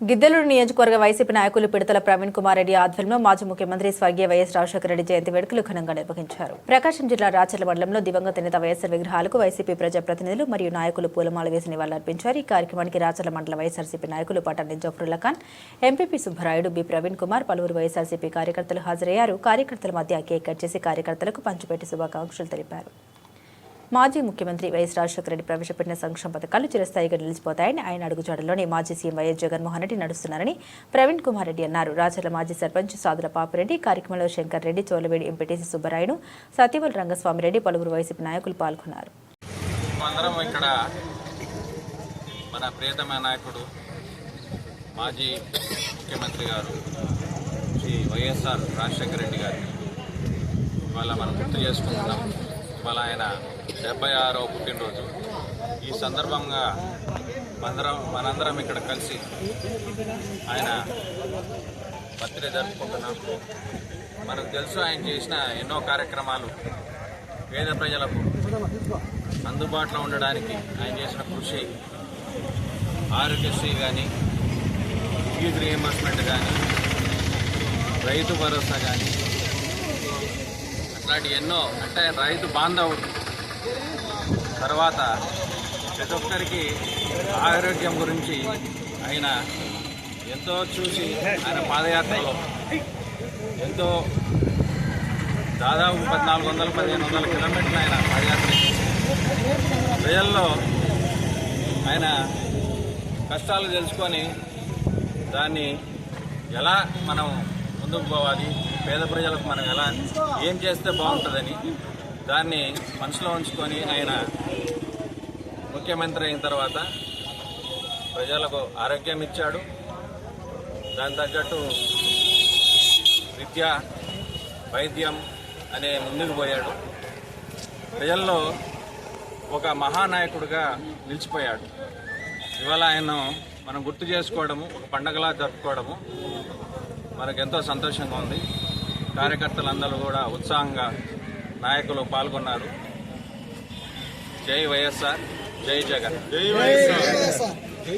గిద్దలూరు నియోజకవర్గ వైసీపీ నాయకులు పిడతల ప్రవీణ్ కుమార్ రెడ్డి ఆధ్వర్యంలో మాజీ ముఖ్యమంత్రి స్వర్గీయ వైఎస్ రాజశేఖర రెడ్డి జయంతి వేడుకలు ఘనంగా నిర్వహించారు. ప్రకాశం జిల్లా రాచర్ల మండలంలో దివంగత నేత వైఎస్ఆర్ విగ్రహాలకు వైసీపీ ప్రజాప్రతినిధులు మరియు నాయకులు పూలమాల వేసి నివాళులర్పించారు. ఈ కార్యక్రమానికి రాచర్ల మండల వైఎస్ఆర్సీపీ నాయకులు పటాని జఫరుల్లా ఖాన్ ఎంపీపీ సుబ్బరాయుడు బి ప్రవీణ్ కుమార్ పలువురు వైఎస్ఆర్సీపీ కార్యకర్తలు హాజరయ్యారు. కార్యకర్తల మధ్య కేక్ కట్ చేసి కార్యకర్తలకు పంచిపెట్టి శుభాకాంక్షలు తెలిపారు. మాజీ ముఖ్యమంత్రి వైఎస్ రాజశేఖర రెడ్డి ప్రవేశపెట్టిన సంక్షేమ పథకాలు చిరస్థాయిగా నిలిచిపోతాయని ఆయన అడుగుజాడలోనే మాజీ సీఎం వైఎస్ జగన్మోహన్ రెడ్డి నడుస్తున్నారని ప్రవీణ్ కుమార్ రెడ్డి అన్నారు. రాజర్ల మాజీ సర్పంచ్ సాదుల పాపిరెడ్డి కార్యక్రమంలో శంకర్ రెడ్డి చోలవేడి ఎంపీటీసీ సుబ్బరాయుడు సత్యవల్ రంగస్వామిరెడ్డి పలువురు వైసీపీ నాయకులు పాల్గొన్నారు. అందరం ఇక్కడ మన ప్రియతమ నాయకుడు మాజీ ముఖ్యమంత్రి గారు శ్రీ వైఎస్ఆర్ రాజశేఖర రెడ్డి గారిని ఇవాళ మనం గుర్తు చేసుకుంటున్నాం. ఇవాళ ఆయన డెబ్బై ఆరవ పుట్టినరోజు. ఈ సందర్భంగా మనందరం మనందరం ఇక్కడ కలిసి ఆయన బర్త్డే జరుపుకుంటున్నాం. మనకు తెలుసు ఆయన చేసిన ఎన్నో కార్యక్రమాలు పేద ప్రజలకు అందుబాటులో ఉండడానికి ఆయన చేసిన కృషి ఆరోగ్యశ్రీ కానీ ఫీజు రియంబర్స్మెంట్ కానీ రైతు భరోసా కానీ అట్లాంటి ఎన్నో అంటే రైతు బాంధవుడు తర్వాత ప్రతి ఒక్కరికి ఆరోగ్యం గురించి ఆయన ఎంతో చూసి ఆయన పాదయాత్రలో ఎంతో దాదాపు పద్నాలుగు వందల పదిహేను వందల కిలోమీటర్లు ఆయన పాదయాత్ర ప్రజల్లో ఆయన కష్టాలు తెలుసుకొని దాన్ని ఎలా మనం ముందుకు పోవాలి పేద ప్రజలకు మనం ఎలా ఏం చేస్తే బాగుంటుందని దాన్ని మనసులో ఉంచుకొని ఆయన ముఖ్యమంత్రి అయిన తర్వాత ప్రజలకు ఆరోగ్యం ఇచ్చాడు. దాని తగ్గట్టు విద్య వైద్యం అనే ముందుకు పోయాడు. ప్రజల్లో ఒక మహానాయకుడిగా నిలిచిపోయాడు. ఇవాళ ఆయన మనం గుర్తు చేసుకోవడము ఒక పండగలా జరుపుకోవడము మనకు ఎంతో సంతోషంగా ఉంది. కార్యకర్తలందరూ కూడా ఉత్సాహంగా నాయకులు పాల్గొన్నారు. జై వైఎస్ఆర్ జై జగన్. జై వైఎస్ఆర్.